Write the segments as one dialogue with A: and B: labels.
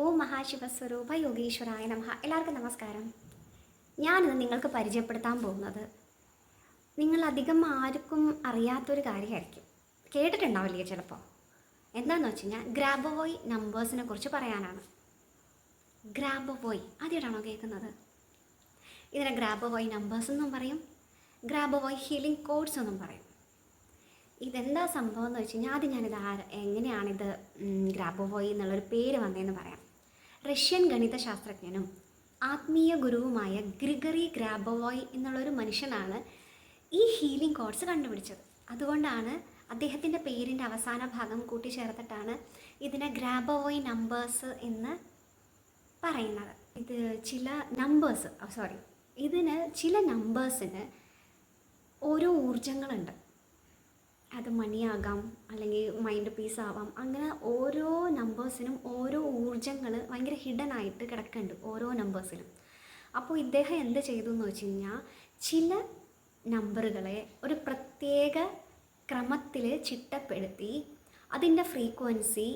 A: ഓ മഹാശിവസ്വരൂപ യോഗീശ്വരായ നമഹ എല്ലാവർക്കും നമസ്കാരം. ഞാനിന്ന് നിങ്ങൾക്ക് പരിചയപ്പെടുത്താൻ പോകുന്നത് നിങ്ങൾ അധികം ആർക്കും അറിയാത്തൊരു കാര്യമായിരിക്കും. കേട്ടിട്ടുണ്ടാവില്ലേ ചിലപ്പോൾ എന്താണെന്ന് വെച്ച് കഴിഞ്ഞാൽ ഗ്രാബോയ് നമ്പേഴ്സിനെ കുറിച്ച് പറയാനാണ്. ഗ്രാബോയ് ആദ്യമായിട്ടാണോ കേൾക്കുന്നത്? ഇതിനെ ഗ്രാബോയ് നമ്പേഴ്സ് എന്നും പറയും. ഗ്രാബോയ് ഹീലിംഗ് കോഡ്സ് എന്നും പറയും. ഇതെന്താ സംഭവം എന്ന് വെച്ച് കഴിഞ്ഞാൽ ആദ്യം ഞാനിത് ആര് എങ്ങനെയാണിത് ഗ്രാബോവോയി എന്നുള്ളൊരു പേര് വന്നതെന്ന് പറയാം. റഷ്യൻ ഗണിത ശാസ്ത്രജ്ഞനും ആത്മീയ ഗുരുവുമായ ഗ്രിഗറി ഗ്രാബോവോയ് എന്നുള്ളൊരു മനുഷ്യനാണ് ഈ ഹീലിംഗ് കോഡ്സ് കണ്ടുപിടിച്ചത്. അതുകൊണ്ടാണ് അദ്ദേഹത്തിന്റെ പേരിന്റെ അവസാന ഭാഗം കൂട്ടിച്ചേർത്തിട്ടാണ് ഇതിനെ ഗ്രാബോവോയ് നമ്പേഴ്സ് എന്ന് പറയുന്നത്. ഇത് ചില നമ്പേഴ്സ് സോറി ഇതിന് ചില നമ്പേഴ്സിന് ഓരോ ഊർജങ്ങളുണ്ട് അത് മണിയാകാം അല്ലെങ്കിൽ മൈൻഡ് പീസ് ആവാം. അങ്ങനെ ഓരോ നമ്പേഴ്സിനും ഓരോ ഊർജങ്ങൾ ഭയങ്കര ഹിഡൻ ആയിട്ട് കിടക്കുന്നുണ്ട് ഓരോ നമ്പേഴ്സിനും അപ്പോൾ ഇദ്ദേഹം എന്ത് ചെയ്തു എന്ന് വെച്ച് കഴിഞ്ഞാൽ ചില നമ്പറുകളെ ഒരു പ്രത്യേക ക്രമത്തിൽ ചിട്ടപ്പെടുത്തി അതിന്റെ ഫ്രീക്വൻസി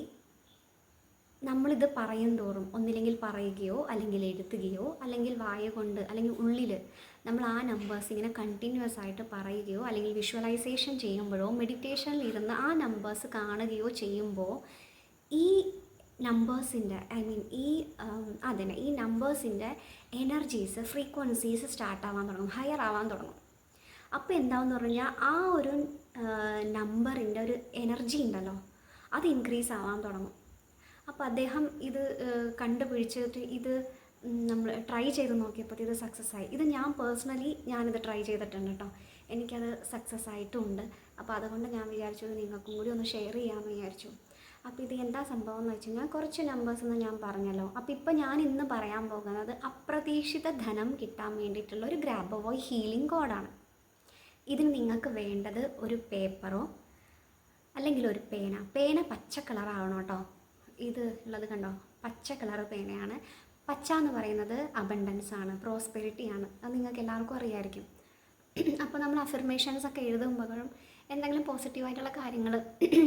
A: നമ്മളിത് പറയും തോറും ഒന്നില്ലെങ്കിൽ പറയുകയോ അല്ലെങ്കിൽ എഴുതുകയോ അല്ലെങ്കിൽ വായ കൊണ്ട് അല്ലെങ്കിൽ ഉള്ളിൽ നമ്മൾ ആ നമ്പേഴ്സ് ഇങ്ങനെ കണ്ടിന്യൂസ് ആയിട്ട് പറയുകയോ അല്ലെങ്കിൽ വിഷ്വലൈസേഷൻ ചെയ്യുമ്പോഴോ മെഡിറ്റേഷനിൽ ഇരുന്ന് ആ നമ്പേഴ്സ് കാണുകയോ ചെയ്യുമ്പോൾ ഈ നമ്പേഴ്സിന്റെ ഐ മീൻ ഈ അതന്നെ ഈ നമ്പേഴ്സിന്റെ എനർജീസ് ഫ്രീക്വൻസീസ് സ്റ്റാർട്ട് ആവാൻ തുടങ്ങും ഹയർ ആവാൻ തുടങ്ങും. അപ്പോൾ എന്താണെന്ന് പറഞ്ഞാൽ ആ ഒരു നമ്പറിന്റെ ഒരു എനർജി ഉണ്ടല്ലോ അത് ഇൻക്രീസ് ആവാൻ തുടങ്ങും. അപ്പോൾ അദ്ദേഹം ഇത് കണ്ടുപിടിച്ചിട്ട് ഇത് നമ്മൾ ട്രൈ ചെയ്ത് നോക്കിയപ്പോൾ ഇത് സക്സസ് ആയി. ഇത് ഞാൻ പേഴ്സണലി ഞാനിത് ട്രൈ ചെയ്തിട്ടുണ്ട് കേട്ടോ എനിക്കത് സക്സസ് ആയിട്ടുണ്ട്. അപ്പോൾ അതുകൊണ്ട് ഞാൻ വിചാരിച്ചു നിങ്ങൾക്കും കൂടി ഒന്ന് ഷെയർ ചെയ്യാമെന്ന് വിചാരിച്ചു. അപ്പോൾ ഇത് എന്താ സംഭവം എന്ന് വെച്ച് കുറച്ച് നമ്പേഴ്സ് എന്ന് ഞാൻ പറഞ്ഞല്ലോ. അപ്പോൾ ഇപ്പോൾ ഞാൻ ഇന്ന് പറയാൻ പോകുന്നത് അപ്രതീക്ഷിത ധനം കിട്ടാൻ വേണ്ടിയിട്ടുള്ള ഒരു ഗ്രാബവോയ് ഹീലിംഗ് കോഡാണ് ഇതിന് നിങ്ങൾക്ക് വേണ്ടത് ഒരു പേപ്പറോ അല്ലെങ്കിൽ ഒരു പേന. പേന പച്ച കളറാവണം കേട്ടോ ഇത് ഉള്ളത് കണ്ടോ? പച്ച കളർ പേനയാണ്. പച്ച എന്ന് പറയുന്നത് അബണ്ടൻസ് ആണ് പ്രോസ്പെരിറ്റി ആണ്. അത് നിങ്ങൾക്ക് എല്ലാവർക്കും അറിയായിരിക്കും. അപ്പോൾ നമ്മൾ അഫർമേഷൻസ് ഒക്കെ എഴുതുമ്പോഴും എന്തെങ്കിലും പോസിറ്റീവായിട്ടുള്ള കാര്യങ്ങൾ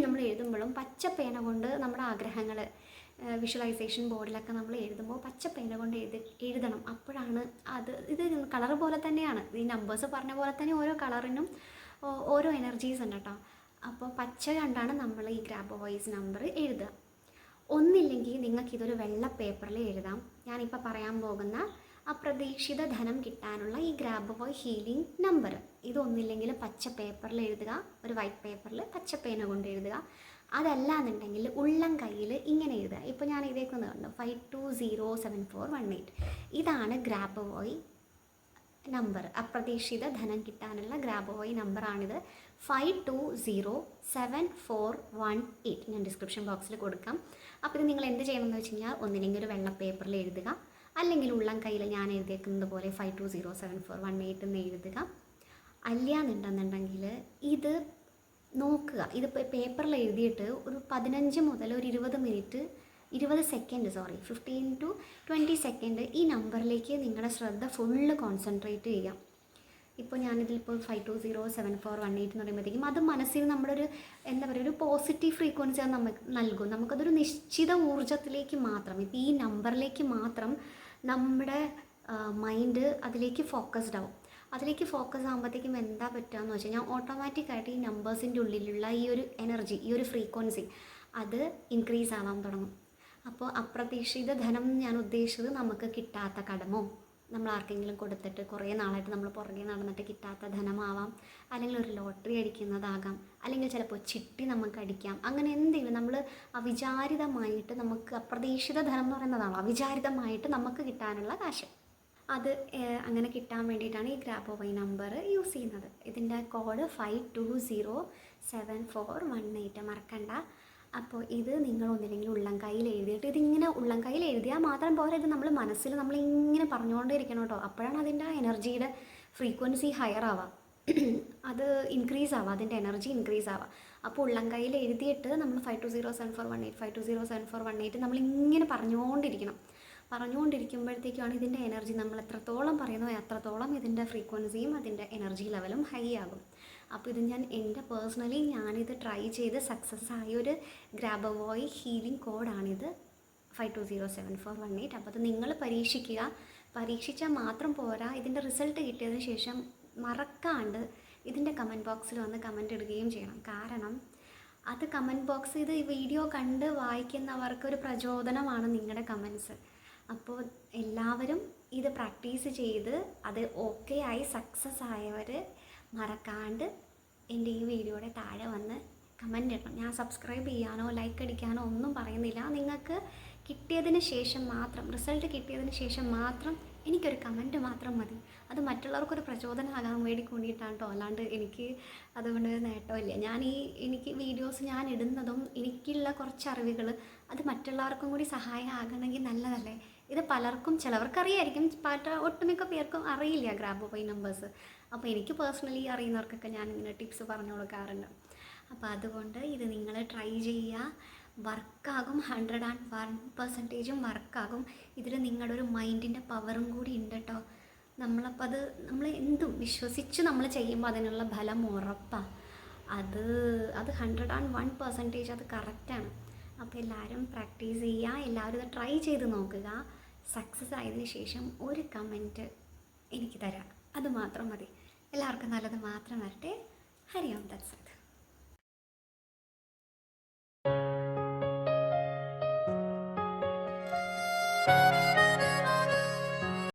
A: നമ്മൾ എഴുതുമ്പോഴും പച്ച പേന കൊണ്ട് നമ്മുടെ ആഗ്രഹങ്ങൾ വിഷ്വലൈസേഷൻ ബോർഡിലൊക്കെ നമ്മൾ എഴുതുമ്പോൾ പച്ച പേന കൊണ്ട് എഴുതി എഴുതണം. അപ്പോഴാണ് അത് ഇത് കളർ പോലെ തന്നെയാണ്. ഈ നമ്പേഴ്സ് പറഞ്ഞ പോലെ തന്നെ ഓരോ കളറിനും ഓരോ എനർജീസ് ഉണ്ട് കേട്ടോ. അപ്പോൾ പച്ച കണ്ടാണ് നമ്മൾ ഈ ഗ്രാബ് വോയിസ് നമ്പർ എഴുതുക. ഒന്നില്ലെങ്കിൽ നിങ്ങൾക്ക് ഇതൊരു വെള്ള പേപ്പറിൽ എഴുതാം. ഞാനിപ്പോൾ പറയാൻ പോകുന്ന അപ്രതീക്ഷിത ധനം കിട്ടാനുള്ള ഈ ഗ്രാബ് ബോയ് ഹീലിംഗ് നമ്പർ ഇതൊന്നില്ലെങ്കിൽ പച്ച പേപ്പറിൽ എഴുതുക ഒരു വൈറ്റ് പേപ്പറിൽ പച്ച പേന കൊണ്ട് എഴുതുക. അതല്ല എന്നുണ്ടെങ്കിൽ ഉള്ളം കയ്യിൽ ഇങ്ങനെ എഴുതുക. ഇപ്പോൾ ഞാൻ ഇതേക്കുന്നത് കണ്ടു? Five two zero seven four one eight ഇതാണ് ഗ്രാബ് ബോയ് നമ്പർ അപ്രതീക്ഷിത ധനം കിട്ടാനുള്ള Grabovoi നമ്പറാണിത് five two zero seven four one eight ഞാൻ ഡിസ്ക്രിപ്ഷൻ ബോക്സിൽ കൊടുക്കാം. അപ്പോൾ ഇത് നിങ്ങൾ എന്ത് ചെയ്യണമെന്ന് വെച്ച് കഴിഞ്ഞാൽ ഒന്നില്ലെങ്കിൽ ഒരു വെള്ള പേപ്പറിൽ എഴുതുക. അല്ലെങ്കിൽ ഉള്ളം കയ്യിൽ ഞാൻ എഴുതിയേക്കുന്നത് പോലെ five two zero seven four one eight എന്ന് എഴുതുക. അല്ലാന്നുണ്ടെന്നുണ്ടെങ്കിൽ ഇത് നോക്കുക. ഇത് പേപ്പറിൽ എഴുതിയിട്ട് ഒരു പതിനഞ്ച് മുതൽ ഒരു ഇരുപത് മിനിറ്റ് ഇരുപത് second sorry fifteen to twenty second ഈ നമ്പറിലേക്ക് നിങ്ങളുടെ ശ്രദ്ധ ഫുള്ള് കോൺസെൻട്രേറ്റ് ചെയ്യാം ഇപ്പോൾ ഞാനിതിലിപ്പോൾ five two zero seven four one eight എന്ന് പറയുമ്പോഴത്തേക്കും അത് മനസ്സിൽ നമ്മളൊരു എന്താ പറയുക ഒരു പോസിറ്റീവ് ഫ്രീക്വൻസി അത് നമുക്ക് നൽകും. നമുക്കതൊരു നിശ്ചിത ഊർജത്തിലേക്ക് മാത്രം ഇപ്പോൾ ഈ നമ്പറിലേക്ക് മാത്രം നമ്മുടെ മൈൻഡ് അതിലേക്ക് ഫോക്കസ്ഡ് ആവും. അതിലേക്ക് ഫോക്കസ് ആകുമ്പോഴത്തേക്കും എന്താ പറ്റുക എന്ന് വെച്ച് കഴിഞ്ഞാൽ ഓട്ടോമാറ്റിക്കായിട്ട് ഈ നമ്പേഴ്സിന്റെ ഉള്ളിലുള്ള ഈ ഒരു എനർജി ഈ ഒരു ഫ്രീക്വൻസി അത് ഇൻക്രീസ് ആവാൻ തുടങ്ങും. അപ്പോൾ അപ്രതീക്ഷിത ധനം ഞാൻ ഉദ്ദേശിച്ചത് നമുക്ക് കിട്ടാത്ത കടമോ? നമ്മൾ ആർക്കെങ്കിലും കൊടുത്തിട്ട് കുറേ നാളായിട്ട് നമ്മൾ പുറകെ നടന്നിട്ട് കിട്ടാത്ത ധനമാവാം. അല്ലെങ്കിൽ ഒരു ലോട്ടറി അടിക്കുന്നതാകാം. അല്ലെങ്കിൽ ചിലപ്പോൾ ചിട്ടി നമുക്ക് അടിക്കാം. അങ്ങനെ എന്തെങ്കിലും നമ്മൾ അവിചാരിതമായിട്ട് നമുക്ക് അപ്രതീക്ഷിത ധനം എന്ന് പറയുന്നതാണ്? അവിചാരിതമായിട്ട് നമുക്ക് കിട്ടാനുള്ള കാശ്. അത് അങ്ങനെ കിട്ടാൻ വേണ്ടിയിട്ടാണ് ഈ ഗ്രാബ് വൈ നമ്പർ യൂസ് ചെയ്യുന്നത്. ഇതിന്റെ code five two zero seven four one eight. മറക്കണ്ട. അപ്പോൾ ഇത് നിങ്ങൾ ഒന്നില്ലെങ്കിൽ ഉള്ളം കയ്യിൽ എഴുതിയിട്ട് ഇതിങ്ങനെ ഉള്ളം കയ്യിൽ എഴുതിയാൽ മാത്രം പോരാ. ഇത് നമ്മൾ മനസ്സിൽ നമ്മൾ ഇങ്ങനെ പറഞ്ഞുകൊണ്ടിരിക്കണം കേട്ടോ. അപ്പോഴാണ് അതിന്റെ ആ എനർജിയുടെ ഫ്രീക്വൻസി ഹയർ ആവുക. അത് ഇൻക്രീസ് ആവുക. അതിന്റെ എനർജി ഇൻക്രീസ് ആവുക. അപ്പോൾ ഉള്ളം കയ്യിൽ എഴുതിയിട്ട് നമ്മൾ five two zero seven four one eight five two zero seven four one eight നമ്മൾ ഇങ്ങനെ പറഞ്ഞുകൊണ്ടിരിക്കണം. പറഞ്ഞുകൊണ്ടിരിക്കുമ്പോഴത്തേക്കാണ് ഇതിന്റെ എനർജി നമ്മൾ എത്രത്തോളം പറയുന്നോ അത്രത്തോളം ഇതിന്റെ ഫ്രീക്വൻസിയും അതിന്റെ എനർജി ലെവലും ഹൈ ആകും. അപ്പോൾ ഇത് ഞാൻ എന്റെ പേഴ്സണലി ഞാനിത് ട്രൈ ചെയ്ത് സക്സസ് ആയ ഒരു Grabovoi healing കോഡാണിത്. Five two zero seven four one eight. അപ്പോൾ അത് നിങ്ങൾ പരീക്ഷിക്കുക. പരീക്ഷിച്ചാൽ മാത്രം പോരാ. ഇതിന്റെ റിസൾട്ട് കിട്ടിയതിന് ശേഷം മറക്കാണ്ട് ഇതിന്റെ കമന്റ് ബോക്സിൽ വന്ന് കമന്റ് ഇടുകയും ചെയ്യണം. കാരണം അത് കമന്റ് ബോക്സ് ഇത് ഈ വീഡിയോ കണ്ട് വായിക്കുന്നവർക്ക് ഒരു പ്രചോദനമാണ് നിങ്ങളുടെ കമൻസ് അപ്പോൾ എല്ലാവരും ഇത് പ്രാക്ടീസ് ചെയ്ത് അത് ഓക്കെ ആയി സക്സസ് ആയവർ മറക്കാണ്ട് എന്റെ ഈ വീഡിയോയുടെ താഴെ വന്ന് കമന്റ് ഇടണം. ഞാൻ സബ്സ്ക്രൈബ് ചെയ്യാനോ ലൈക്ക് അടിക്കാനോ ഒന്നും പറയുന്നില്ല. നിങ്ങൾക്ക് കിട്ടിയതിന് ശേഷം മാത്രം റിസൾട്ട് കിട്ടിയതിന് ശേഷം മാത്രം എനിക്കൊരു കമന്റ് മാത്രം മതി. അത് മറ്റുള്ളവർക്കൊരു പ്രചോദനമാകാൻ വേണ്ടി കൂടിയിട്ടാണ് കേട്ടോ അല്ലാണ്ട് എനിക്ക് അതുകൊണ്ട് നേട്ടമില്ല ഞാൻ ഈ എനിക്ക് വീഡിയോസ് ഞാൻ ഇടുന്നതും എനിക്കുള്ള കുറച്ച് അറിവുകൾ അത് മറ്റുള്ളവർക്കും കൂടി സഹായം ആകണമെങ്കിൽ നല്ലതല്ലേ? ഇത് പലർക്കും ചിലവർക്കറിയായിരിക്കും. പാട്ട ഒട്ടുമിക്ക പേർക്കും അറിയില്ല ഗ്രാബ് പൈ നമ്പേഴ്സ് അപ്പോൾ എനിക്ക് പേഴ്സണലി അറിയുന്നവർക്കൊക്കെ ഞാൻ ഇങ്ങനെ ടിപ്സ് പറഞ്ഞു കൊടുക്കാറുണ്ട് അപ്പോൾ അതുകൊണ്ട് ഇത് നിങ്ങൾ ട്രൈ ചെയ്യുക വർക്കാകും ഹൺഡ്രഡ് ആൻഡ് വൺ പെർസെന്റേജും വർക്കാകും ഇതിൽ നിങ്ങളുടെ ഒരു മൈൻഡിന്റെ പവറും കൂടി ഉണ്ട് കേട്ടോ നമ്മളപ്പോൾ അത് നമ്മൾ എന്തും വിശ്വസിച്ച് നമ്മൾ ചെയ്യുമ്പോൾ അതിനുള്ള ഫലം ഉറപ്പാണ് അത് അത് ഹൺഡ്രഡ് ആൻഡ് വൺ പെർസെന്റേജ് അത് കറക്റ്റാണ് അപ്പോൾ എല്ലാവരും പ്രാക്ടീസ് ചെയ്യുക എല്ലാവരും ഇത് ട്രൈ ചെയ്ത് നോക്കുക. സക്സസ് ആയതിനു ശേഷം ഒരു കമന്റ് എനിക്ക് തരാം. അത് മാത്രം മതി. എല്ലാവർക്കും നല്ലത് മാത്രം വരട്ടെ. ഹരി ഓം തത്സത്